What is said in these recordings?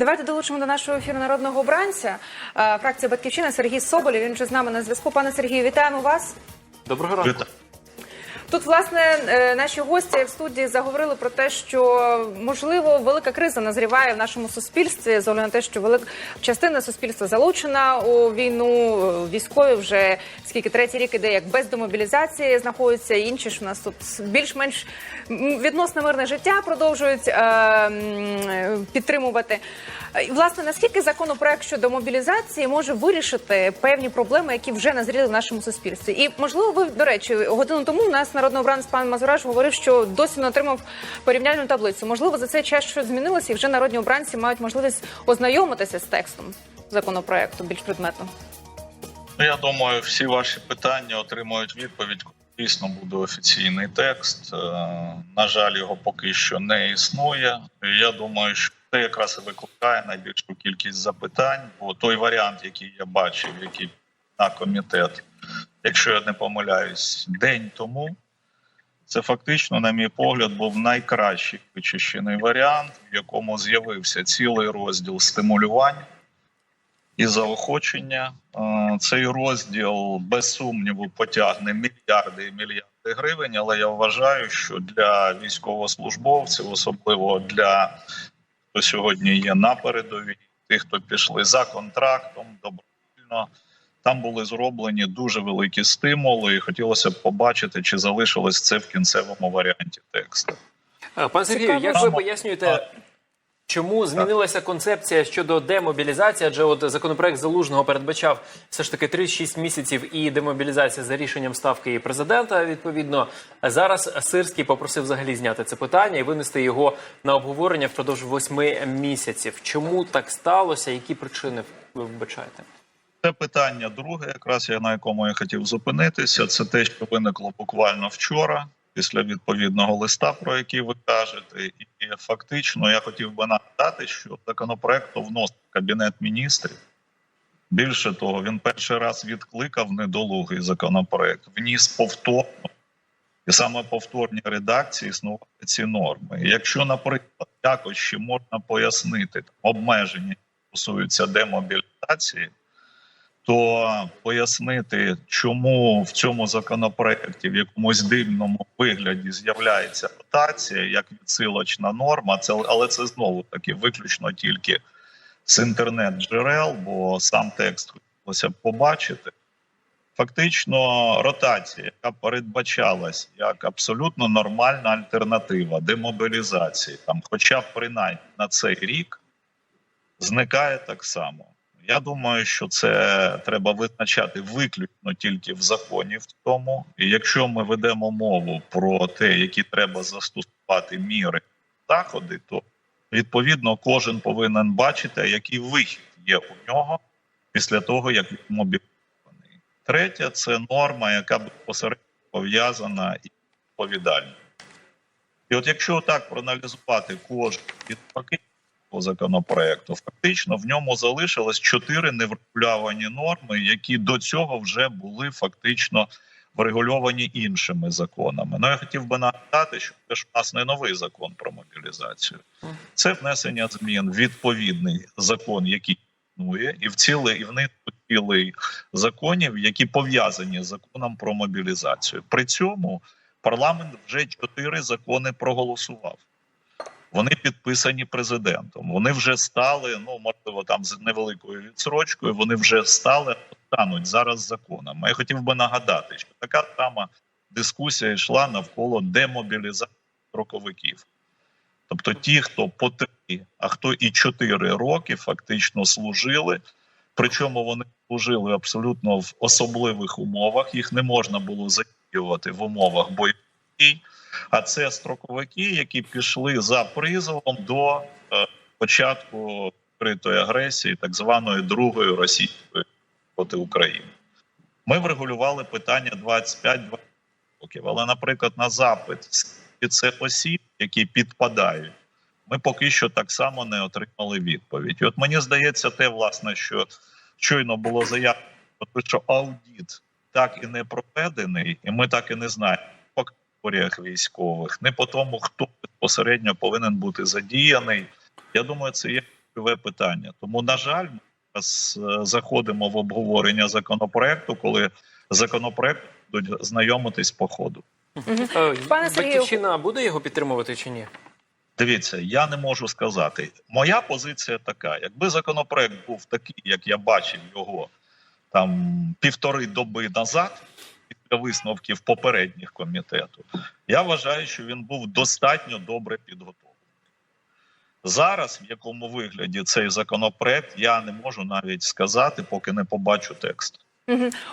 Давайте долучимо до нашого ефіру народного обранця. Е, Фракція Батьківщина Сергій Соболєв. Він вже з нами на зв'язку. Пане Сергію, вітаємо вас. Доброго ранку. Тут, власне, е, наші гості в студії заговорили про те, що можливо велика криза назріває в нашому суспільстві, з огляду на те, що велика частина суспільства залучена у війну. е, Військові вже скільки третій рік іде, як без демобілізації знаходяться. Інші ж у нас тут більш-менш відносно мирне життя продовжують е, підтримувати. Власне, наскільки законопроект щодо мобілізації може вирішити певні проблеми, які вже назріли в нашому суспільстві? І можливо, ви до речі, годину тому у нас народний обранець пан Мазураш говорив, що досі не отримав порівняльну таблицю. Можливо, за цей час щось змінилося, і вже народні обранці мають можливість ознайомитися з текстом законопроекту більш предметно. Ну, Я думаю, всі ваші питання отримують відповідь. Дійсно буде офіційний текст. Е, На жаль, його поки що не існує. Я думаю, що це якраз і викликає найбільшу кількість запитань. Бо той варіант, який я бачив, який на комітет, якщо я не помиляюсь, день тому. Це фактично, на мій погляд, був найкращий вичищений варіант, в якому з'явився цілий розділ стимулювання і заохочення. Е, Цей розділ без сумніву потягне мільярди і мільярди гривень. Але я вважаю, що для військовослужбовців, особливо для хто сьогодні є на передовій, тих, хто пішли за контрактом, добровільно. Там були зроблені дуже великі стимули, і хотілося б побачити, чи залишилось це в кінцевому варіанті тексту. Е, Пане Сергію, як ви пояснюєте, чому змінилася концепція щодо демобілізації? Адже от законопроект залужного передбачав все ж таки 3-6 місяців і демобілізація за рішенням ставки і президента. Відповідно, зараз Сирський попросив взагалі зняти це питання і винести його на обговорення впродовж 8 місяців. Чому так сталося? Які причини ви вбачаєте? Це питання друге, якраз я на якому я хотів зупинитися. Це те, що виникло буквально вчора, після відповідного листа, про який ви кажете, і фактично я хотів би нагадати, що законопроект вносить кабінет міністрів. Більше того, він перший раз відкликав недолугий законопроект, вніс повторно, і саме повторні редакції існували ці норми. Якщо, наприклад, якось ще можна пояснити там, обмеження, стосуються демобілізації, то пояснити, чому в цьому законопроекті в якомусь дивному вигляді з'являється ротація як відсилочна норма, це але це знову таки виключно тільки з інтернет-джерел, бо сам текст хотілося б побачити. Фактично, ротація, яка передбачалась як абсолютно нормальна альтернатива демобілізації, там, хоча б принаймні на цей рік, зникає так само. Я думаю, що це треба визначати виключно тільки в законі в тому. І якщо ми ведемо мову про те, які треба застосувати міри заходи, то відповідно кожен повинен бачити, який вихід є у нього після того, як він мобілізований. Третє це норма, яка безпосередньо пов'язана із відповідальністю. І от якщо так проаналізувати кожен пакетів по законопроекту, фактично в ньому залишилось чотири неврегульовані норми, які до цього вже були фактично врегульовані іншими законами. Ну я хотів би нагадати, що це ж у нас не новий закон про мобілізацію, це внесення змін в відповідний закон, який існує, і в цілий і в низку цілий законів, які пов'язані з законом про мобілізацію. При цьому парламент вже чотири закони проголосував. Вони підписані президентом. Вони вже стали, ну можливо, там з невеликою відсрочкою. Вони вже стали стануть зараз законами. Я хотів би нагадати, що така сама дискусія йшла навколо демобілізації строковиків. Тобто, ті, хто по три, а хто і чотири роки фактично служили. Причому вони служили абсолютно в особливих умовах. Їх не можна було задіювати в умовах бойових дій. А це строковики, які пішли за призовом до е, початку відкритої агресії, так званої другої російської проти України. Ми врегулювали питання 25-20 років, але, наприклад, на запит це осіб, які підпадають, ми поки що так само не отримали відповідь. І от мені здається, те, власне, що щойно було заявлено, що аудіт так і не проведений, і ми так і не знаємо категоріях військових, не по тому, хто безпосередньо повинен бути задіяний. Я думаю, це є ключове питання. Тому, на жаль, ми зараз е, заходимо в обговорення законопроекту, коли законопроект будуть знайомитись по ходу. Е, Пане Батьківщина буде його підтримувати чи ні? Дивіться, я не можу сказати. Моя позиція така: якби законопроект був такий, як я бачив його там півтори доби назад, висновків попередніх комітету, я вважаю, що він був достатньо добре підготовлений. Зараз, в якому вигляді цей законопроект, я не можу навіть сказати, поки не побачу текст.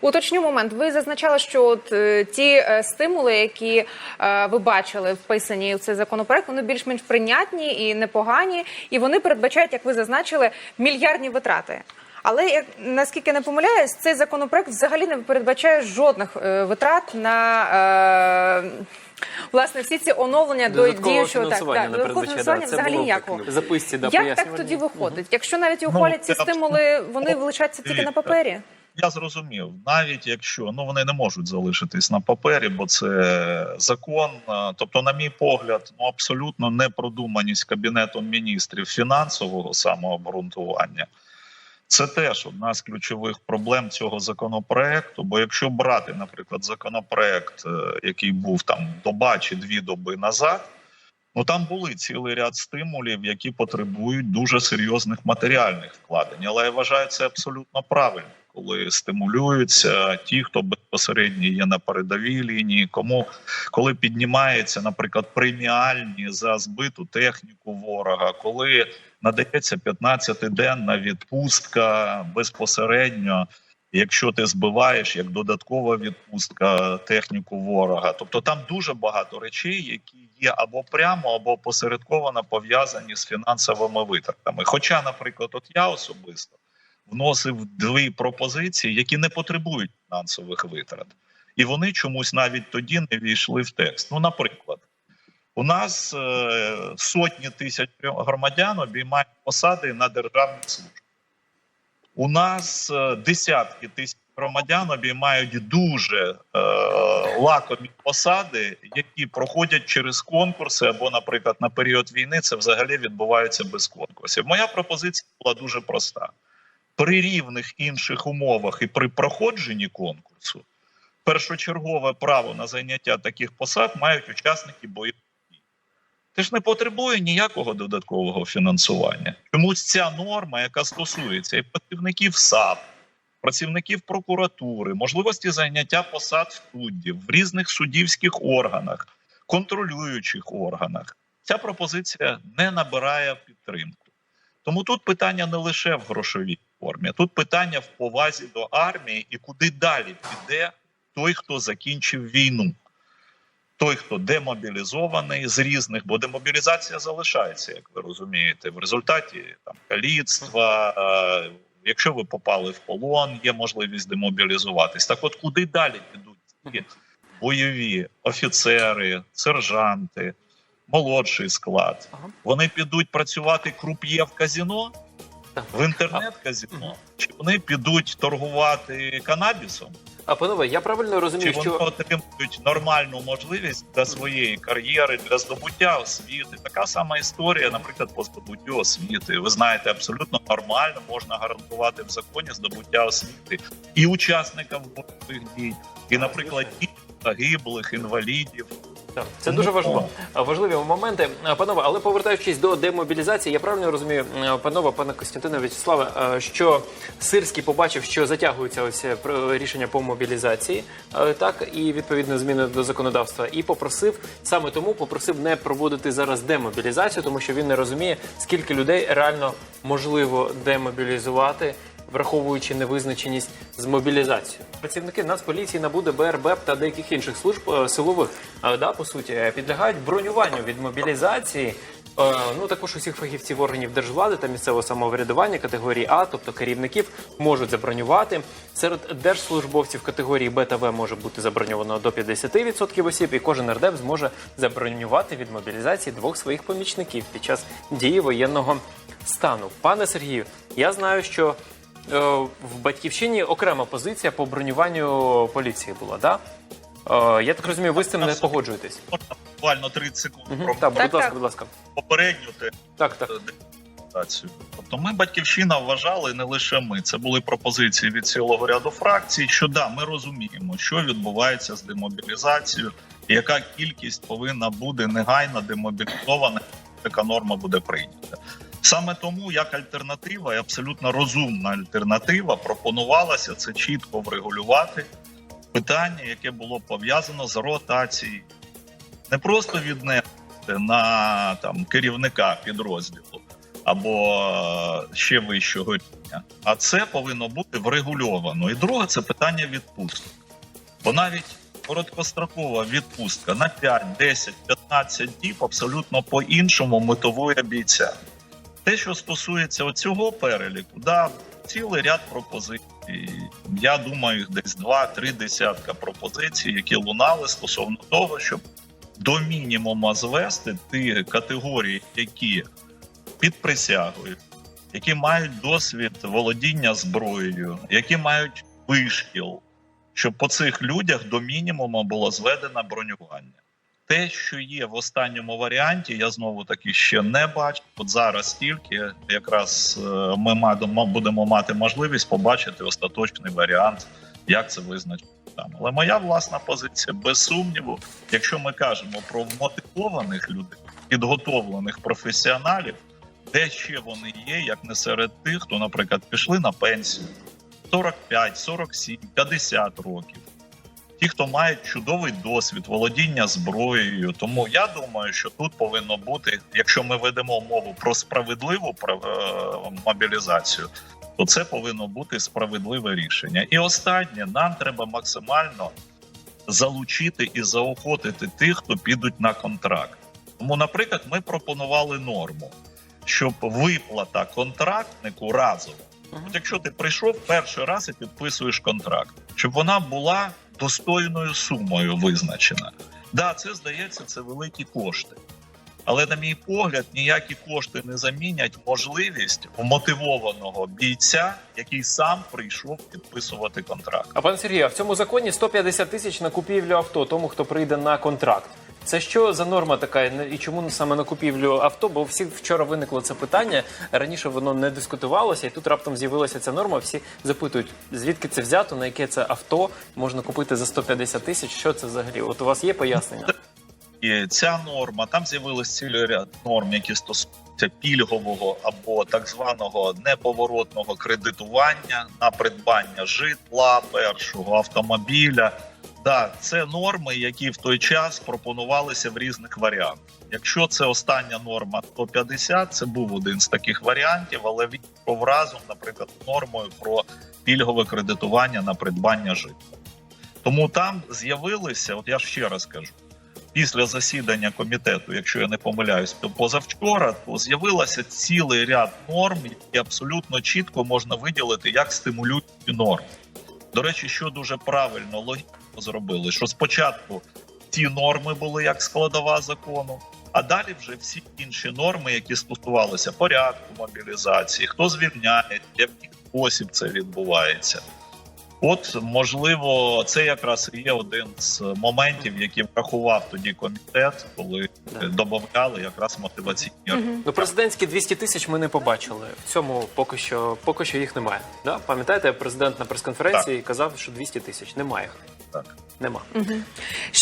Уточню момент. Ви зазначали, що от е, ті е, стимули, які е, ви бачили вписані в цей законопроект, вони більш-менш прийнятні і непогані, і вони передбачають, як ви зазначили, мільярдні витрати. Але як наскільки не помиляюсь, цей законопроект взагалі не передбачає жодних е, витрат на е, власне всі ці оновлення до Додаткового діючого фінансування не додаткового передбачає. фінансування Да, це взагалі було ніякого. в записці да, Як так тоді виходить? Якщо навіть і Ну, ухвалять ці це стимули, вони лишаться тільки на папері. Я зрозумів, навіть якщо ну вони не можуть залишитись на папері, бо це закон. А, Тобто, на мій погляд, ну абсолютно непродуманість кабінетом міністрів фінансового самообґрунтування. Це теж одна з ключових проблем цього законопроекту. Бо якщо брати, наприклад, законопроект, е, який був там доба чи дві доби назад, ну там були цілий ряд стимулів, які потребують дуже серйозних матеріальних вкладень. Але я вважаю це абсолютно правильно, коли стимулюються ті, хто безпосередньо є на передовій лінії, кому коли піднімається, наприклад, преміальні за збиту техніку ворога, коли надається 15-денна відпустка безпосередньо. Якщо ти збиваєш як додаткова відпустка техніку ворога, тобто там дуже багато речей, які є або прямо, або посередковано пов'язані з фінансовими витратами. Хоча, наприклад, от я особисто вносив дві пропозиції, які не потребують фінансових витрат, і вони чомусь навіть тоді не війшли в текст. Ну, наприклад, у нас е, сотні тисяч громадян обіймають посади на державних службах. У нас е, десятки тисяч громадян обіймають дуже е, лакомі посади, які проходять через конкурси, або, наприклад, на період війни це взагалі відбувається без конкурсів. Моя пропозиція була дуже проста: при рівних інших умовах і при проходженні конкурсу першочергове право на заняття таких посад мають учасники бойових. Це ж не потребує ніякого додаткового фінансування. Чомусь ця норма, яка стосується і працівників САП, працівників прокуратури, можливості заняття посад суддів в різних суддівських органах, контролюючих органах, ця пропозиція не набирає підтримку. Тому тут питання не лише в грошовій формі, тут питання в повазі до армії і куди далі піде той, хто закінчив війну. Той, хто демобілізований з різних, бо демобілізація залишається, як ви розумієте, в результаті там каліцтва. е, Якщо ви попали в полон, є можливість демобілізуватись. Так, от куди далі підуть ці бойові офіцери, сержанти, молодший склад? Вони підуть працювати круп'є в казіно, в інтернет-казіно, чи вони підуть торгувати канабісом? А панове, я правильно розумію, Чи розумію, вони що отримують нормальну можливість для своєї кар'єри, для здобуття освіти? Така сама історія, наприклад, по здобуттю освіти. Ви знаєте, абсолютно нормально можна гарантувати в законі здобуття освіти і учасникам бойових дій, і, наприклад, дітей загиблих, інвалідів. Так, це дуже важливо. Важливі моменти, панове. Але повертаючись до демобілізації, я правильно розумію, панове, пане Костянтине В'ячеславе, що Сирський побачив, що затягується ось е, рішення по мобілізації, так і відповідно зміни до законодавства, і попросив саме тому попросив не проводити зараз демобілізацію, тому що він не розуміє, скільки людей реально можливо демобілізувати. Враховуючи невизначеність з мобілізацією, працівники Нацполіції, НАБУ, ДБР, та деяких інших служб е, силових е, да, по суті е, підлягають бронюванню від мобілізації. Ну також усіх фахівців органів держвлади та місцевого самоврядування категорії А, тобто керівників, можуть забронювати. Серед держслужбовців категорії Б та В може бути заброньовано до 50% осіб, і кожен РДЕП зможе забронювати від мобілізації двох своїх помічників під час дії воєнного стану. Пане Сергію, я знаю, що в батьківщині окрема позиція по бронюванню поліції була, да? Е, я так розумію, ви з цим не погоджуєтесь. Можна буквально 30 секунд Угу. про Так, будь Так, ласка, так. будь ласка. попередню те. Так, так. демобілізацію. Тобто, ми батьківщина вважали не лише ми. Це були пропозиції від цілого ряду фракцій. Що да, ми розуміємо, що відбувається з демобілізацією, і яка кількість повинна бути негайно демобілізована, така норма буде прийнята. Саме тому як альтернатива, і абсолютно розумна альтернатива, пропонувалася це чітко врегулювати питання, яке було пов'язано з ротацією. Не просто віднести на там керівника підрозділу або е, ще вищого рівня, а це повинно бути врегульовано. І друге це питання відпусток. Бо навіть короткострокова відпустка на 5, 10, 15 діб абсолютно по-іншому мотивує бійця. Те, що стосується цього переліку, да, цілий ряд пропозицій. Я думаю, десь два-три десятка пропозицій, які лунали стосовно того, щоб до мінімуму звести ті категорії, які під присягою, які мають досвід володіння зброєю, які мають вишкіл, щоб по цих людях до мінімуму було зведено бронювання. Те, що є в останньому варіанті, я знову таки ще не бачу. От зараз тільки якраз е, ми будемо мати можливість побачити остаточний варіант, як це визначити там. Але моя власна позиція, без сумніву, якщо ми кажемо про мотивованих людей, підготовлених професіоналів, де ще вони є, як не серед тих, хто, наприклад, пішли на пенсію 45, 47, 50 років. Ті, хто мають чудовий досвід володіння зброєю, тому я думаю, що тут повинно бути, якщо ми ведемо мову про справедливу е, мобілізацію, то це повинно бути справедливе рішення. І останнє нам треба максимально залучити і заохотити тих, хто підуть на контракт. Тому, наприклад, ми пропонували норму, щоб виплата контрактнику разово. От якщо ти прийшов перший раз і підписуєш контракт, щоб вона була достойною сумою визначена. Да, це здається, це великі кошти. Але, на мій погляд, ніякі кошти не замінять можливість вмотивованого бійця, який сам прийшов підписувати контракт. А пан Сергію, а в цьому законі 150 тисяч на купівлю авто, тому хто прийде на контракт. Це що за норма така, і чому саме на купівлю авто? Бо всі вчора виникло це питання. Раніше воно не дискутувалося, і тут раптом з'явилася ця норма. Всі запитують, звідки це взято, на яке це авто можна купити за 150 тисяч. Що це взагалі? От у вас є пояснення? Ця норма там з'явилось цілий ряд норм, які стосуються пільгового або так званого неповоротного кредитування на придбання житла, першого автомобіля. Да, це норми, які в той час пропонувалися в різних варіантах. Якщо це остання норма 150, це був один з таких варіантів, але він був разом, наприклад, нормою про пільгове кредитування на придбання житла. Тому там з'явилися, от я ще раз кажу, після засідання комітету, якщо я не помиляюсь, то позавчора, то з'явилося цілий ряд норм, які абсолютно чітко можна виділити як стимулюючі норми. До речі, що дуже правильно логічно зробили, що спочатку ті норми були як складова закону, а далі вже всі інші норми, які стосувалися порядку мобілізації, хто звільняє, який спосіб це відбувається. От можливо, це якраз і є один з моментів, які врахував тоді комітет, коли Да. додавали якраз мотиваційні Ну, президентські 200 тисяч ми не побачили. В цьому поки що поки що їх немає. Да? Пам'ятаєте, президент на прес-конференції казав, що 200 тисяч немає. Так. Нема.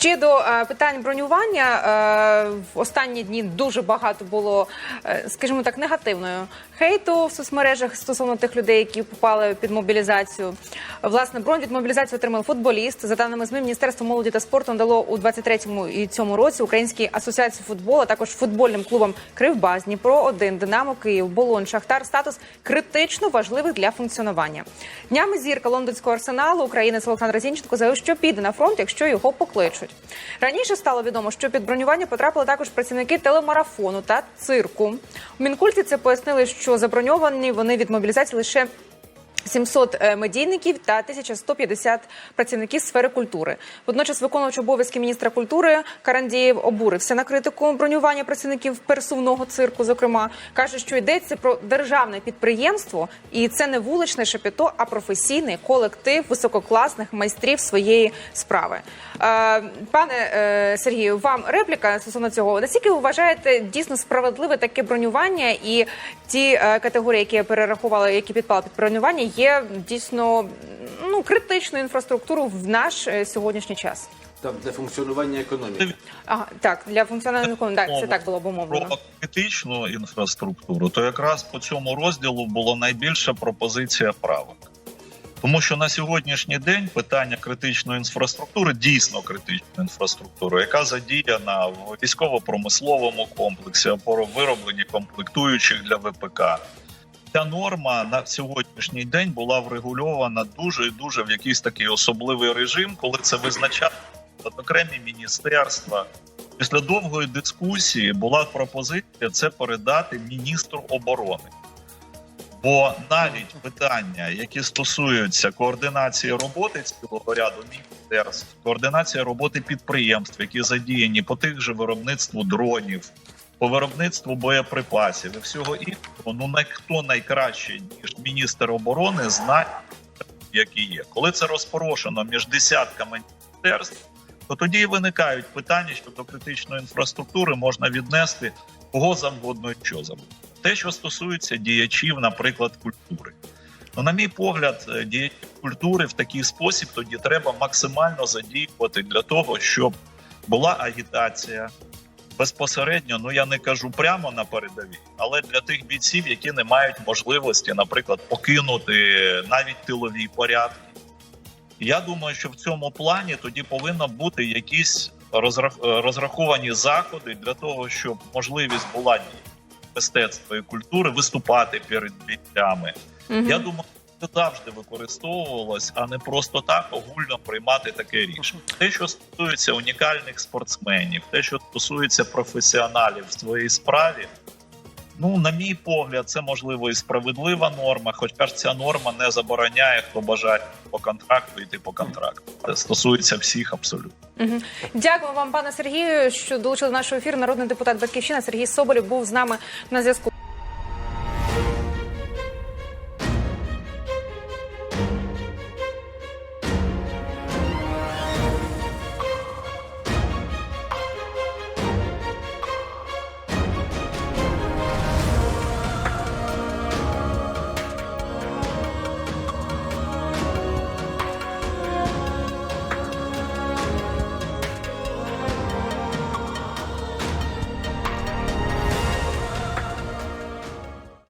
Ще до е, питань бронювання е, в останні дні дуже багато було, е, скажімо так, негативної хейту в соцмережах стосовно тих людей, які попали під мобілізацію. Власне, бронь від мобілізації отримав футболіст. За даними ЗМІ, Міністерство молоді та спорту надало у 23-му і цьому році Українській асоціації футболу, а також футбольним клубам Кривбас, Дніпро 1 Динамо Київ, Болонь, Шахтар статус критично важливих для функціонування. Днями зірка лондонського арсеналу українець Олександр Зінченко заявив, що піде на фронт, якщо його покличуть. Раніше стало відомо, що під бронювання потрапили також працівники телемарафону та цирку. У Мінкульті це пояснили, що заброньовані вони від мобілізації лише 700 е, медійників та 1150 працівників сфери культури. Водночас виконувач обов'язки міністра культури Карандієв обурився на критику бронювання працівників пересувного цирку. Зокрема, каже, що йдеться про державне підприємство, і це не вуличне шепіто, а професійний колектив висококласних майстрів своєї справи. Е, Пане е, Сергію, вам репліка стосовно цього. Наскільки ви вважаєте дійсно справедливе таке бронювання і ті категорії, які я перерахувала, які підпали під бронювання, є дійсно ну критичною інфраструктурою в наш е, сьогоднішній час? Там для функціонування економіки. Ага, так для функціональної економіки, так, це так було б умовлено. Про критичну інфраструктуру, то якраз по цьому розділу була найбільша пропозиція правок. Тому що на сьогоднішній день питання критичної інфраструктури, дійсно критичної інфраструктури, яка задіяна в військово-промисловому комплексі або виробленні комплектуючих для ВПК. Ця норма на сьогоднішній день була врегульована дуже і дуже в якийсь такий особливий режим, коли це визначали окремі міністерства. Після довгої дискусії була пропозиція це передати міністру оборони. Бо навіть питання, які стосуються координації роботи цілого ряду міністерств, координація роботи підприємств, які задіяні по тих же виробництву дронів, по виробництву боєприпасів і всього іншого, ну най- хто найкраще ніж міністр оборони знає, які є. Коли це розпорошено між десятками міністерств, то тоді і виникають питання щодо критичної інфраструктури, можна віднести кого завгодно і що завгодно. Те, що стосується діячів, наприклад, культури. Ну, на мій погляд, е, діячів культури в такий спосіб тоді треба максимально задіювати для того, щоб була агітація безпосередньо. Ну я не кажу прямо на передовій, але для тих бійців, які не мають можливості, наприклад, покинути навіть тилові порядки. Я думаю, що в цьому плані тоді повинно бути якісь розраховані заходи для того, щоб можливість була мистецтва і культури виступати перед бійцями. Мгм. Я думаю, завжди використовувалось, а не просто так огульно приймати таке рішення. Те, що стосується унікальних спортсменів, те, що стосується професіоналів в своїй справі. Ну, на мій погляд, це можливо і справедлива норма, хоча ж ця норма не забороняє, хто бажає по контракту йти по контракту. Це стосується всіх абсолютно. Мгм. Дякую вам, пане Сергію, що долучили до нашого ефіру. Народний депутат Батьківщина Сергій Соболєв був з нами на зв'язку.